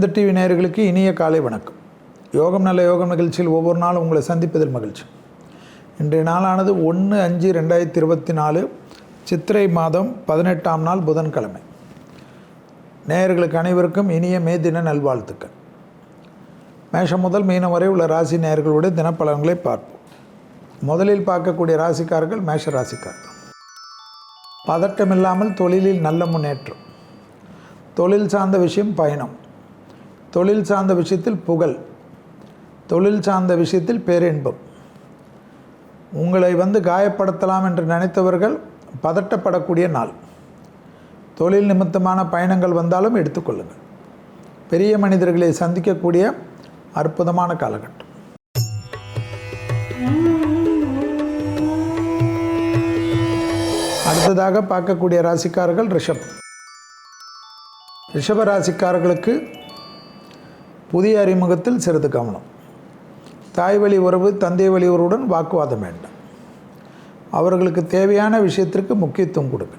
வேந்த TV நேயர்களுக்கு இனிய காலை வணக்கம். யோகம் நல்ல யோகம் நிகழ்ச்சியில் ஒவ்வொரு நாளும் உங்களை சந்திப்பதில் மகிழ்ச்சி. இன்றைய நாளானது ஒன்று அஞ்சு ரெண்டாயிரத்தி இருபத்தி நாலு சித்திரை மாதம் பதினெட்டாம் நாள் புதன்கிழமை. நேயர்களுக்கு அனைவருக்கும் இனிய மே தின நல்வாழ்த்துக்கள். மேஷம் முதல் மீனம் வரை உள்ள ராசி நேயர்களுடைய தினப்பலன்களை பார்ப்போம். முதலில் பார்க்கக்கூடிய ராசிக்காரர்கள் மேஷ ராசிக்காரர்கள். பதட்டமில்லாமல் தொழிலில் நல்ல முன்னேற்றம். தொழில் சார்ந்த விஷயம் பயணம். தொழில் சார்ந்த விஷயத்தில் புகழ். தொழில் சார்ந்த விஷயத்தில் பேரின்பம். உங்களை வந்து காயப்படுத்தலாம் என்று நினைத்தவர்கள் பதட்டப்படக்கூடிய நாள். தொழில் நிமித்தமான பயணங்கள் வந்தாலும் எடுத்துக்கொள்ளுங்கள். பெரிய மனிதர்களை சந்திக்கக்கூடிய அற்புதமான காலகட்டம். அடுத்ததாக பார்க்கக்கூடிய ராசிக்காரர்கள் ரிஷப் ரிஷப ராசிக்காரர்களுக்கு புதிய அறிமுகத்தில் சிறிது கவனம். தாய் வழி உறவு தந்தை வழி உறவுடன் வாக்குவாதம் வேண்டாம். அவர்களுக்கு தேவையான விஷயத்திற்கு முக்கியத்துவம் கொடுங்க.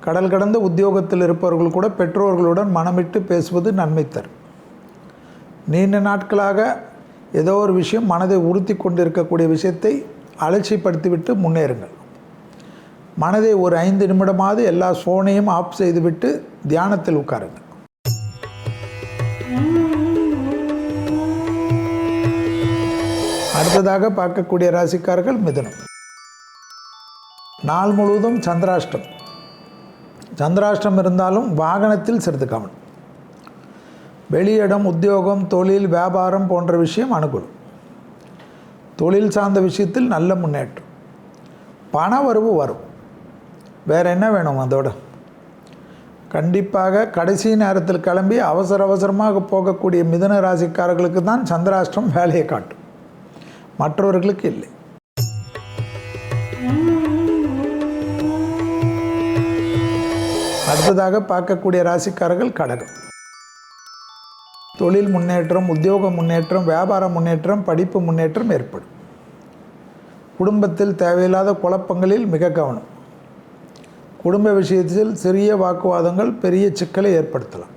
கடல் கடந்த உத்தியோகத்தில் இருப்பவர்கள் கூட பெற்றோர்களுடன் மனமிட்டு பேசுவது நன்மை தரும். நீண்ட நாட்களாக ஏதோ ஒரு விஷயம் மனதை உறுத்தி கொண்டிருக்கக்கூடிய விஷயத்தை அலட்சிப்படுத்திவிட்டு முன்னேறுங்கள். மனதை ஒரு ஐந்து நிமிடமாவது எல்லா ஃபோனையும் ஆஃப் செய்துவிட்டு தியானத்தில் உட்காருங்கள். அடுத்ததாக பார்க்கக்கூடிய ராசிக்காரர்கள் மிதுனம். நாள் முழுவதும் சந்திராஷ்டம். சந்திராஷ்டம் இருந்தாலும் வாகனத்தில் சிறிது கவனம். வெளியிடம் உத்தியோகம் தொழில் வியாபாரம் போன்ற விஷயம் அனுகூலம். தொழில் சார்ந்த விஷயத்தில் நல்ல முன்னேற்றம். பண வரவு வரும். வேறு என்ன வேணும் அதோட? கண்டிப்பாக கடைசி நேரத்தில் கிளம்பி அவசர அவசரமாக போகக்கூடிய மிதன ராசிக்காரர்களுக்கு தான் சந்திராஷ்டிரம் வேலையை காட்டும். மற்றவர்களுக்கு இல்லை. அடுத்ததாக பார்க்கக்கூடிய ராசிக்காரர்கள் கடகம். தொழில் முன்னேற்றம் உத்தியோக முன்னேற்றம் வியாபார முன்னேற்றம் படிப்பு முன்னேற்றம் ஏற்படும். குடும்பத்தில் தேவையில்லாத குழப்பங்களில் மிக கவனம். குடும்ப விஷயத்தில் சிறிய வாக்குவாதங்கள் பெரிய சிக்கலை ஏற்படுத்தலாம்.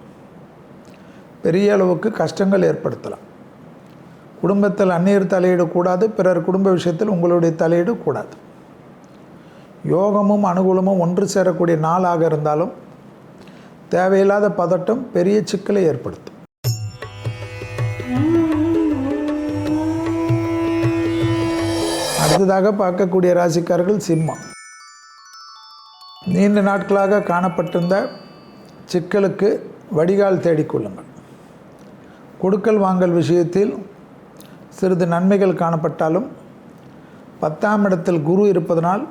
பெரிய அளவுக்கு கஷ்டங்கள் ஏற்படுத்தலாம். குடும்பத்தில் அந்நியர் தலையிடக்கூடாது கூடாது பிறர் குடும்ப விஷயத்தில் உங்களுடைய தலையிடக்கூடாது யோகமும் அனுகூலமும் ஒன்று சேரக்கூடிய நாளாக இருந்தாலும் தேவையில்லாத பதட்டம் பெரிய சிக்கலை ஏற்படுத்தும். அடுத்ததாக பார்க்கக்கூடிய ராசிக்காரர்கள் சிம்மம். நீண்ட நாட்களாக காணப்பட்டிருந்த சிக்கலுக்கு வடிகால் தேடிக்கொள்ளுங்கள் கொடுக்கல் வாங்கல் விஷயத்தில் சிறிது நன்மைகள் காணப்பட்டாலும் பத்தாம் இடத்தில் குரு இருப்பதனால்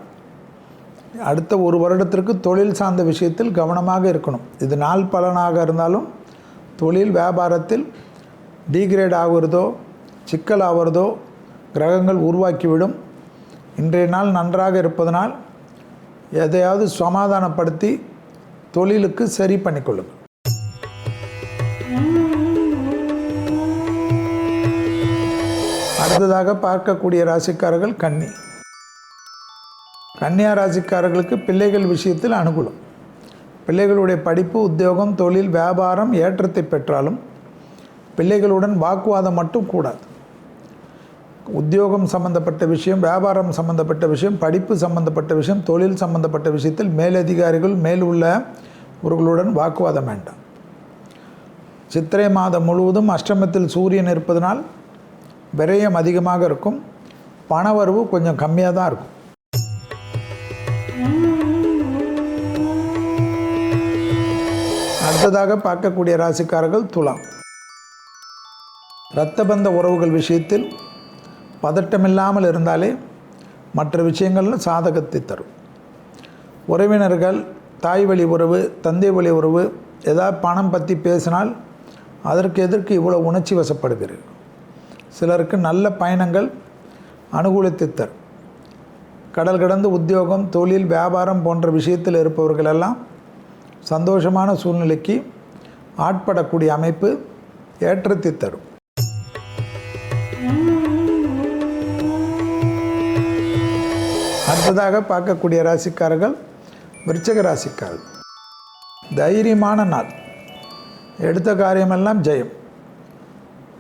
அடுத்த ஒரு வருடத்திற்கு தொழில் சார்ந்த விஷயத்தில் கவனமாக இருக்கணும். இது நாள் பலனாக இருந்தாலும் தொழில் வியாபாரத்தில் டீக்ரேட் ஆகுறதோ சிக்கல் ஆகிறதோ கிரகங்கள் உருவாக்கிவிடும். இன்றைய நாள் நன்றாக இருப்பதனால் எதையாவது சமாதானப்படுத்தி தொழிலுக்கு சரி பண்ணிக்கொள்ளுங்கள். அடுத்ததாக பார்க்கக்கூடிய ராசிக்காரர்கள் கன்னி. கன்னியா ராசிக்காரர்களுக்கு பிள்ளைகள் விஷயத்தில் அனுகூலம். பிள்ளைகளுடைய படிப்பு உத்தியோகம் தொழில் வியாபாரம் ஏற்றத்தை பெற்றாலும் பிள்ளைகளுடன் வாக்குவாதம் மட்டும் கூடாது. உத்தியோகம் சம்பந்தப்பட்ட விஷயம் வியாபாரம் சம்பந்தப்பட்ட விஷயம் படிப்பு சம்பந்தப்பட்ட விஷயம் தொழில் சம்பந்தப்பட்ட விஷயத்தில் மேலதிகாரிகள் மேல் உள்ள அவர்களுடன் வாக்குவாதம் வேண்டாம். சித்திரை மாதம் முழுவதும் அஷ்டமத்தில் சூரியன் இருப்பதனால் விரயம் அதிகமாக இருக்கும். பணவரவு கொஞ்சம் கம்மியாக தான் இருக்கும். அடுத்ததாக பார்க்கக்கூடிய ராசிக்காரர்கள் துலாம். இரத்தபந்த உறவுகள் விஷயத்தில் பதட்டமில்லாமல் இருந்தாலே மற்ற விஷயங்களில் சாதகத்தை தரும். உறவினர்கள் தாய் வழி உறவு தந்தை வழி உறவு ஏதாவது பணம் பற்றி பேசினால் அதற்கு எதற்கு இவ்வளோ உணர்ச்சி வசப்படுகிறது சிலருக்கு நல்ல பயணங்கள் அனுகூலத்தை தரும் கடல் கடந்து உத்தியோகம் தொழில் வியாபாரம் போன்ற விஷயத்தில் இருப்பவர்களெல்லாம் சந்தோஷமான சூழ்நிலைக்கு ஆட்படக்கூடிய அமைப்பு ஏற்றத்தை தரும் அடுத்ததாக பார்க்கக்கூடிய ராசிக்காரர்கள் விருச்சக ராசிக்காரர்கள். தைரியமான நாள். எடுத்த காரியமெல்லாம் ஜெயம்.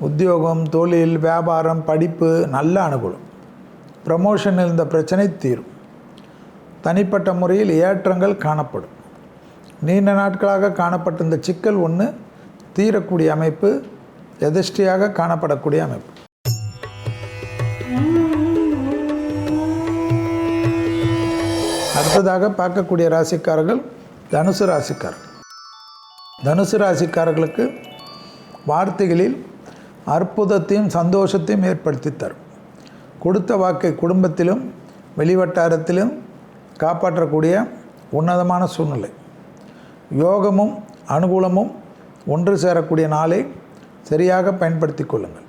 உத்தியோகம் தொழில் வியாபாரம் படிப்பு நல்ல அனுகூலம். ப்ரமோஷன் இருந்த பிரச்சனை தீரும். தனிப்பட்ட முறையில் ஏற்றங்கள் காணப்படும். நீண்ட நாட்களாக காணப்பட்ட இந்த சிக்கல் ஒன்று தீரக்கூடிய அமைப்பு எதிர்ஷ்டியாக காணப்படக்கூடிய அமைப்பு. அடுத்ததாக பார்க்கக்கூடிய ராசிக்காரர்கள் தனுசு ராசிக்காரர்கள். தனுசு ராசிக்காரர்களுக்கு வார்த்தைகளில் அற்புதத்தையும் சந்தோஷத்தையும் ஏற்படுத்தி தரும். கொடுத்த வாக்கை குடும்பத்திலும் வெளிவட்டாரத்திலும் காப்பாற்றக்கூடிய உன்னதமான சூழ்நிலை. யோகமும் அனுகூலமும் ஒன்று சேரக்கூடிய நாளை சரியாக பயன்படுத்தி கொள்ளுங்கள்.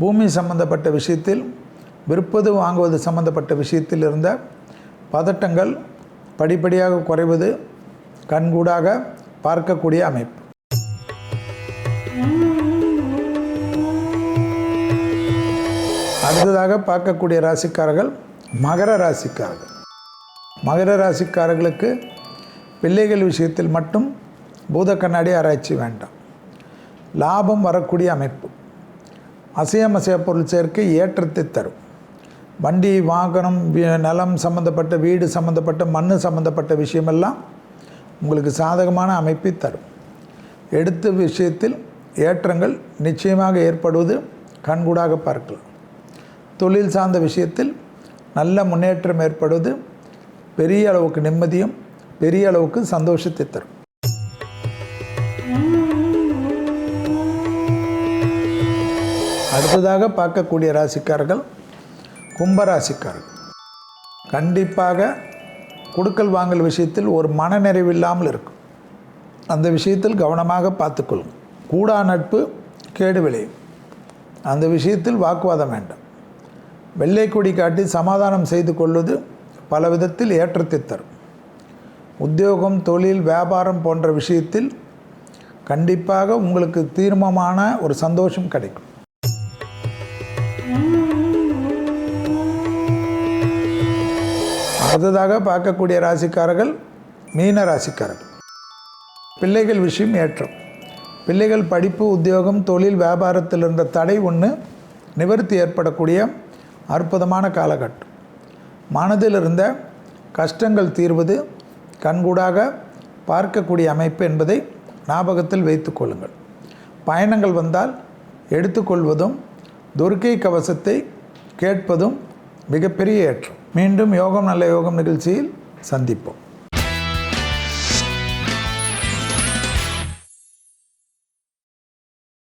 பூமி சம்பந்தப்பட்ட விஷயத்தில் விற்பது வாங்குவது சம்பந்தப்பட்ட விஷயத்தில் இருந்த பதட்டங்கள் படிப்படியாக குறைவது கண்கூடாக பார்க்கக்கூடிய அமைப்பு. அடுத்ததாக பார்க்கக்கூடிய ராசிக்காரர்கள் மகர ராசிக்காரர்கள். மகர ராசிக்காரர்களுக்கு பிள்ளைகள் விஷயத்தில் மட்டும் பூத கண்ணாடி ஆராய்ச்சி வேண்டாம். லாபம் வரக்கூடிய அமைப்பு. அசையமசைய பொருள் சேர்க்கை ஏற்றத்தை தரும். வண்டி வாகனம் நலம் நிலம் சம்மந்தப்பட்ட வீடு சம்மந்தப்பட்ட மண் சம்மந்தப்பட்ட விஷயமெல்லாம் உங்களுக்கு சாதகமான அமைப்பை தரும். எடுத்த விஷயத்தில் ஏற்றங்கள் நிச்சயமாக ஏற்படுவது கண்கூடாக பார்க்கலாம். தொழில் சார்ந்த விஷயத்தில் நல்ல முன்னேற்றம் ஏற்படுவது பெரிய அளவுக்கு நிம்மதியும் பெரிய அளவுக்கு சந்தோஷத்தை தரும். அடுத்ததாக பார்க்கக்கூடிய ராசிக்காரர்கள் கும்பராசிக்காரர்கள். கண்டிப்பாக கொடுக்கல் வாங்கல் விஷயத்தில் ஒரு மனநிறைவு இல்லாமல் இருக்கும். அந்த விஷயத்தில் கவனமாக பார்த்துக்கொள்ளும். கூடா நட்பு கேடு விளையும். அந்த விஷயத்தில் வாக்குவாதம் வேண்டாம். வெள்ளை கொடி காட்டி சமாதானம் செய்து கொள்வது பல விதத்தில் ஏற்றத்தை தரும். உத்தியோகம் தொழில் வியாபாரம் போன்ற விஷயத்தில் கண்டிப்பாக உங்களுக்கு தீர்மமான ஒரு சந்தோஷம் கிடைக்கும். அடுத்ததாக பார்க்கக்கூடிய ராசிக்காரர்கள் மீன ராசிக்காரர்கள். பிள்ளைகள் விஷயம் ஏற்றம். பிள்ளைகள் படிப்பு உத்தியோகம் தொழில் வியாபாரத்தில் இருந்த தடை ஒன்று நிவர்த்தி ஏற்படக்கூடிய அற்புதமான காலகட்டம். மனதில் இருந்த கஷ்டங்கள் தீர்வது கண்கூடாக பார்க்கக்கூடிய அமைப்பு என்பதை ஞாபகத்தில் வைத்து கொள்ளுங்கள். பயணங்கள் வந்தால் எடுத்துக்கொள்வதும் துர்க்கை கவசத்தை கேட்பதும் மிகப்பெரிய ஏற்றம். மீண்டும் யோகம் நல்ல யோகம் நிகழ்ச்சியில் சந்திப்போம்.